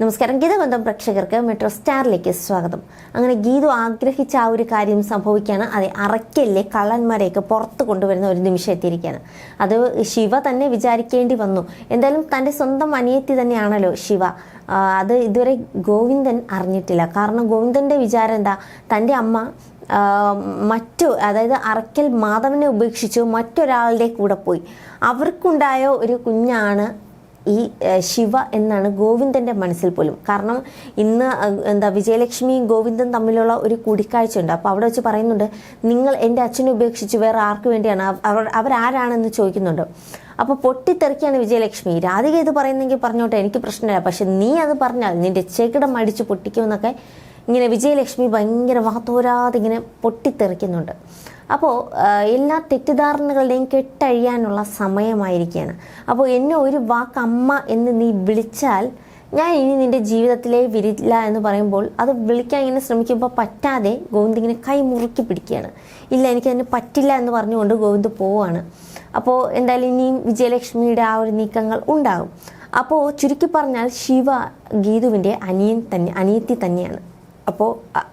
നമസ്കാരം. ഗീതബന്ധം പ്രേക്ഷകർക്ക് മെട്രോ സ്റ്റാറിലേക്ക് സ്വാഗതം. അങ്ങനെ ഗീതു ആഗ്രഹിച്ച ആ ഒരു കാര്യം സംഭവിക്കുകയാണ്. അതെ അറയ്ക്കലിലെ കള്ളന്മാരെയൊക്കെ പുറത്ത് കൊണ്ടുവരുന്ന ഒരു നിമിഷം എത്തിയിരിക്കുകയാണ്. അത് ശിവ തന്നെ വിചാരിക്കേണ്ടി വന്നു. എന്തായാലും തന്റെ സ്വന്തം അനിയത്തി തന്നെയാണല്ലോ ശിവ. അത് ഇതുവരെ ഗോവിന്ദൻ അറിഞ്ഞിട്ടില്ല. കാരണം ഗോവിന്ദന്റെ വിചാരം എന്താ? തന്റെ അമ്മ മറ്റു അതായത് അറയ്ക്കൽ മാധവനെ ഉപേക്ഷിച്ചു മറ്റൊരാളുടെ കൂടെ പോയി. അവർക്കുണ്ടായ ഒരു കുഞ്ഞാണ് ഈ ശിവ എന്നാണ് ഗോവിന്ദന്റെ മനസ്സിൽ പോലും. കാരണം ഇന്ന് എന്താ വിജയലക്ഷ്മിയും ഗോവിന്ദൻ തമ്മിലുള്ള ഒരു കൂടിക്കാഴ്ച ഉണ്ട് അപ്പോൾ അവിടെ വെച്ച് പറയുന്നുണ്ട് നിങ്ങൾ എന്റെ അച്ഛനെ ഉപേക്ഷിച്ച് വേറെ ആർക്ക് വേണ്ടിയാണ്? അവ- അവർ അവരാരാണെന്ന് ചോദിക്കുന്നുണ്ട്. അപ്പോൾ പൊട്ടിത്തെറിക്കുകയാണ് വിജയലക്ഷ്മി. രാധിക ഇത് പറയുന്നെങ്കിൽ പറഞ്ഞോട്ടെ എനിക്ക് പ്രശ്നമില്ല. പക്ഷെ നീ അത് പറഞ്ഞാൽ നിന്റെ ചേക്കിടം അടിച്ച് പൊട്ടിക്കുമെന്നൊക്കെ ഇങ്ങനെ വിജയലക്ഷ്മി ഭയങ്കര വാത്തോരാതെ ഇങ്ങനെ പൊട്ടിത്തെറിക്കുന്നുണ്ട്. അപ്പോൾ എല്ലാ തെറ്റിദ്ധാരണകളുടെയും കെട്ടഴിയാനുള്ള സമയമായിരിക്കുകയാണ്. അപ്പോൾ എന്നെ ഒരു വാക്ക് അമ്മ എന്ന് നീ വിളിച്ചാൽ ഞാൻ ഇനി നിന്റെ ജീവിതത്തിലേ വരില്ല എന്ന് പറയുമ്പോൾ അത് വിളിക്കാൻ ഇങ്ങനെ ശ്രമിക്കുമ്പോൾ പറ്റാതെ ഗോവിന്ദ് ഇങ്ങനെ കൈ മുറുക്കി പിടിക്കുകയാണ്. ഇല്ല എനിക്കതിന് പറ്റില്ല എന്ന് പറഞ്ഞുകൊണ്ട് ഗോവിന്ദ് പോവാണ് അപ്പോൾ എന്തായാലും ഇനിയും വിജയലക്ഷ്മിയുടെ ആ ഒരു നീക്കങ്ങൾ ഉണ്ടാകും. അപ്പോൾ ചുരുക്കി പറഞ്ഞാൽ ശിവ ഗീതുവിന്റെ അനിയൻ തന്നെ അനിയത്തി തന്നെയാണ്. അപ്പോൾ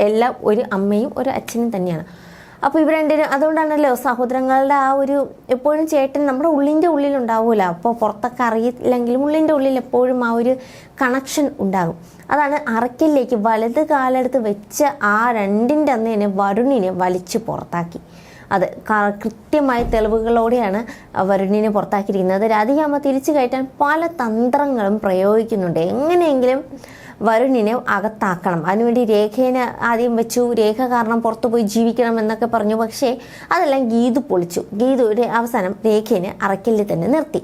എല്ലാം ഒരു അമ്മയും ഒരു അച്ഛനും തന്നെയാണ്. അപ്പോൾ ഇവർ രണ്ടിനും അതുകൊണ്ടാണല്ലോ സഹോദരങ്ങളുടെ ആ ഒരു എപ്പോഴും ചേട്ടൻ നമ്മുടെ ഉള്ളിന്റെ ഉള്ളിലുണ്ടാവില്ല അപ്പോൾ പുറത്തൊക്കെ അറിയില്ലെങ്കിലും ഉള്ളിന്റെ ഉള്ളിൽ എപ്പോഴും ആ ഒരു കണക്ഷൻ ഉണ്ടാകും. അതാണ് അറക്കലിലേക്ക് വലത് കാലെടുത്ത് വെച്ച ആ രണ്ടിന്റെ അന്ന് തന്നെ വരുണിനെ വലിച്ചു പുറത്താക്കി. അത് കൃത്യമായ തെളിവുകളോടെയാണ് വരുണിനെ പുറത്താക്കിയിരിക്കുന്നത്. രാധികാമ്മ തിരിച്ചു കയറ്റാൻ പല തന്ത്രങ്ങളും പ്രയോഗിക്കുന്നുണ്ട്. എങ്ങനെയെങ്കിലും വരുണിനെ അകത്താക്കണം. അതിനുവേണ്ടി രേഖേനെ ആദ്യം വെച്ചു. രേഖ കാരണം പുറത്തു പോയി ജീവിക്കണം എന്നൊക്കെ പറഞ്ഞു. പക്ഷേ അതെല്ലാം ഗീതു പൊളിച്ചു. ഗീതു അവസാനം രേഖേനെ അറക്കില്ലിൽ തന്നെ നിർത്തി.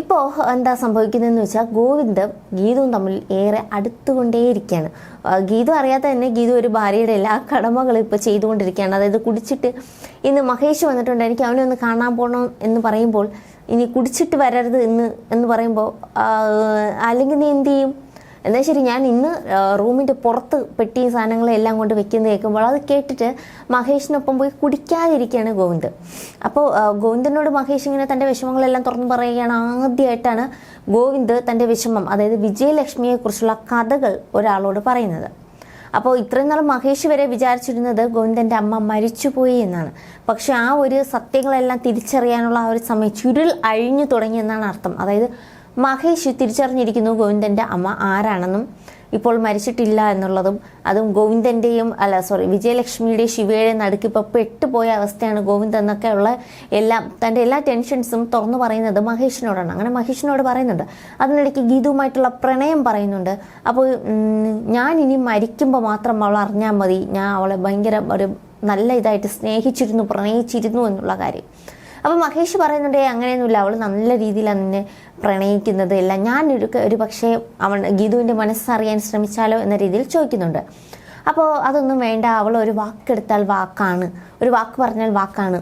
ഇപ്പോൾ എന്താ സംഭവിക്കുന്നതെന്ന് വെച്ചാൽ ഗോവിന്ദം ഗീതവും തമ്മിൽ ഏറെ അടുത്തുകൊണ്ടേയിരിക്കുകയാണ്. ഗീതു അറിയാതെ തന്നെ ഗീതു ഒരു ഭാര്യയുടെ എല്ലാ കടമകളും ഇപ്പോൾ ചെയ്തുകൊണ്ടിരിക്കുകയാണ്. അതായത് കുടിച്ചിട്ട് ഇന്ന് മഹേഷ് വന്നിട്ടുണ്ട്. എനിക്ക് അവനെ ഒന്ന് കാണാൻ പോകണം എന്ന് പറയുമ്പോൾ ഇനി കുടിച്ചിട്ട് വരരുത് എന്ന് എന്ന് പറയുമ്പോൾ അല്ലെങ്കിൽ നീ എന്ത് ചെയ്യും? എന്നാൽ ശരി ഞാൻ ഇന്ന് റൂമിന്റെ പുറത്ത് പെട്ടിയും സാധനങ്ങളും എല്ലാം കൊണ്ട് വെക്കുന്നത് കേൾക്കുമ്പോൾ അത് കേട്ടിട്ട് മഹേഷിനൊപ്പം പോയി കുടിക്കാതിരിക്കുകയാണ് ഗോവിന്ദ്. അപ്പോൾ ഗോവിന്ദനോട് മഹേഷ് ഇങ്ങനെ തന്റെ വിഷമങ്ങളെല്ലാം തുറന്നു പറയുകയാണ് ആദ്യമായിട്ടാണ് ഗോവിന്ദ് തന്റെ വിഷമം അതായത് വിജയലക്ഷ്മിയെക്കുറിച്ചുള്ള കഥകൾ ഒരാളോട് പറയുന്നത്. അപ്പോൾ ഇത്രയും നാൾ മഹേഷ് വരെ വിചാരിച്ചിരുന്നത് ഗോവിന്ദന്റെ അമ്മ മരിച്ചുപോയി എന്നാണ്. പക്ഷെ ആ ഒരു സത്യങ്ങളെല്ലാം തിരിച്ചറിയാനുള്ള ആ ഒരു സമയം ചുരുൾ അഴിഞ്ഞു തുടങ്ങി എന്നാണ് അർത്ഥം. അതായത് മഹേഷ് തിരിച്ചറിഞ്ഞിരിക്കുന്നു ഗോവിന്ദന്റെ അമ്മ ആരാണെന്നും ഇപ്പോൾ മരിച്ചിട്ടില്ല എന്നുള്ളതും അതും ഗോവിന്ദന്റെയും അല്ല സോറി വിജയലക്ഷ്മിയുടെയും ശിവയുടെയും നടുക്ക് ഇപ്പോൾ പെട്ടുപോയ അവസ്ഥയാണ് ഗോവിന്ദ് എന്നൊക്കെയുള്ള എല്ലാം തന്റെ എല്ലാ ടെൻഷൻസും തുറന്നു പറയുന്നത് മഹേഷിനോടാണ്. അങ്ങനെ മഹേഷിനോട് പറയുന്നുണ്ട്. അതിനിടയ്ക്ക് ഗീതുവുമായിട്ടുള്ള പ്രണയം പറയുന്നുണ്ട്. അപ്പോൾ ഞാൻ ഇനി മരിക്കുമ്പോൾ മാത്രം അവൾ അറിഞ്ഞാൽ മതി. ഞാൻ അവളെ ഭയങ്കര ഒരു നല്ല ഇതായിട്ട് സ്നേഹിച്ചിരുന്നു പ്രണയിച്ചിരുന്നു എന്നുള്ള കാര്യം. അപ്പോൾ മഹേഷ് പറയുന്നുണ്ട് "ഏയ് അങ്ങനെയൊന്നുമില്ല. അവൾ നല്ല രീതിയിൽ അതിനെ പ്രണയിക്കുന്നത് എല്ലാം. ഞാൻ ഒരു ഒരു പക്ഷേ അവൻ ഗീതുവിന്റെ മനസ്സറിയാൻ ശ്രമിച്ചാലോ എന്ന രീതിയിൽ ചോദിക്കുന്നുണ്ട്. അപ്പോൾ അതൊന്നും വേണ്ട. അവൾ ഒരു വാക്കെടുത്താൽ വാക്കാണ്. ഒരു വാക്ക് പറഞ്ഞാൽ വാക്കാണ്.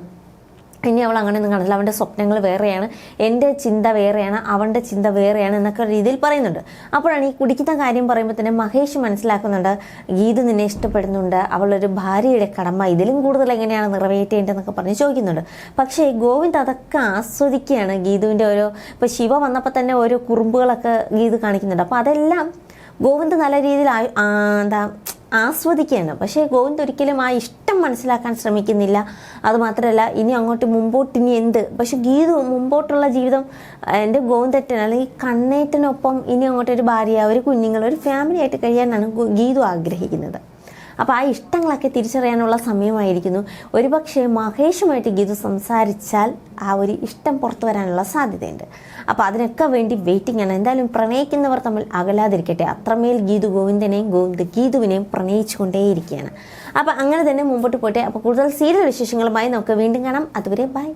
ഇനി അവൾ അങ്ങനെ ഒന്നും കാണത്തില്ല. അവന്റെ സ്വപ്നങ്ങൾ വേറെയാണ്. എന്റെ ചിന്ത വേറെയാണ്. അവന്റെ ചിന്ത വേറെയാണ് എന്നൊക്കെ രീതിയിൽ പറയുന്നുണ്ട്. അപ്പോഴാണ് ഈ കുടിക്കുന്ന കാര്യം പറയുമ്പോൾ തന്നെ മഹേഷ് മനസ്സിലാക്കുന്നുണ്ട് ഗീത് നിന്നെ ഇഷ്ടപ്പെടുന്നുണ്ട്. അവളൊരു ഭാര്യയുടെ കടമ. ഇതിലും കൂടുതൽ എങ്ങനെയാണ് നിറവേറ്റേണ്ടതെന്നൊക്കെ പറഞ്ഞ് ചോദിക്കുന്നുണ്ട്. പക്ഷേ ഗോവിന്ദ് അതൊക്കെ ആസ്വദിക്കുകയാണ് ഗീതുവിന്റെ ഓരോ ഇപ്പോൾ ശിവ വന്നപ്പോൾ തന്നെ ഓരോ കുറുമ്പുകളൊക്കെ ഗീത് കാണിക്കുന്നുണ്ട്. അപ്പോൾ അതെല്ലാം ഗോവിന്ദ് നല്ല രീതിയിൽ എന്താ ആസ്വദിക്കുകയാണ്. പക്ഷേ ഗോവിന്ദ് ഒരിക്കലും ആ ഇഷ്ടം മനസ്സിലാക്കാൻ ശ്രമിക്കുന്നില്ല. അതുമാത്രമല്ല ഇനി അങ്ങോട്ട് മുമ്പോട്ട് ഇനി എന്ത്? പക്ഷെ ഗീതു മുമ്പോട്ടുള്ള ജീവിതം എന്റെ ഗോവിന്ദറ്റൻ അല്ലെങ്കിൽ കണ്ണേറ്റനൊപ്പം ഇനി അങ്ങോട്ടൊരു ഭാര്യ ഒരു കുഞ്ഞുങ്ങൾ ഒരു ഫാമിലി ആയിട്ട് കഴിയാനാണ് ഗീതു ആഗ്രഹിക്കുന്നത്. അപ്പോൾ ആ ഇഷ്ടങ്ങളൊക്കെ തിരിച്ചറിയാനുള്ള സമയമായിരിക്കുന്നു. ഒരുപക്ഷെ മഹേഷുമായിട്ട് ഗീതു സംസാരിച്ചാൽ ആ ഒരു ഇഷ്ടം പുറത്തു വരാനുള്ള സാധ്യതയുണ്ട്. അപ്പോൾ അതിനൊക്കെ വേണ്ടി വെയിറ്റിംഗ് ആണ്. എന്തായാലും പ്രണയിക്കുന്നവർ തമ്മിൽ അകലാതിരിക്കട്ടെ. അത്രമേൽ ഗീതു ഗോവിന്ദനെയും ഗോവിന്ദ് ഗീതുവിനെയും പ്രണയിച്ചുകൊണ്ടേയിരിക്കുകയാണ്. അപ്പോൾ അങ്ങനെ തന്നെ മുമ്പോട്ട് പോട്ടെ. അപ്പോൾ കൂടുതൽ സീരിയൽ വിശേഷങ്ങളുമായി നമുക്ക് വീണ്ടും കാണാം. അതുവരെ ബൈ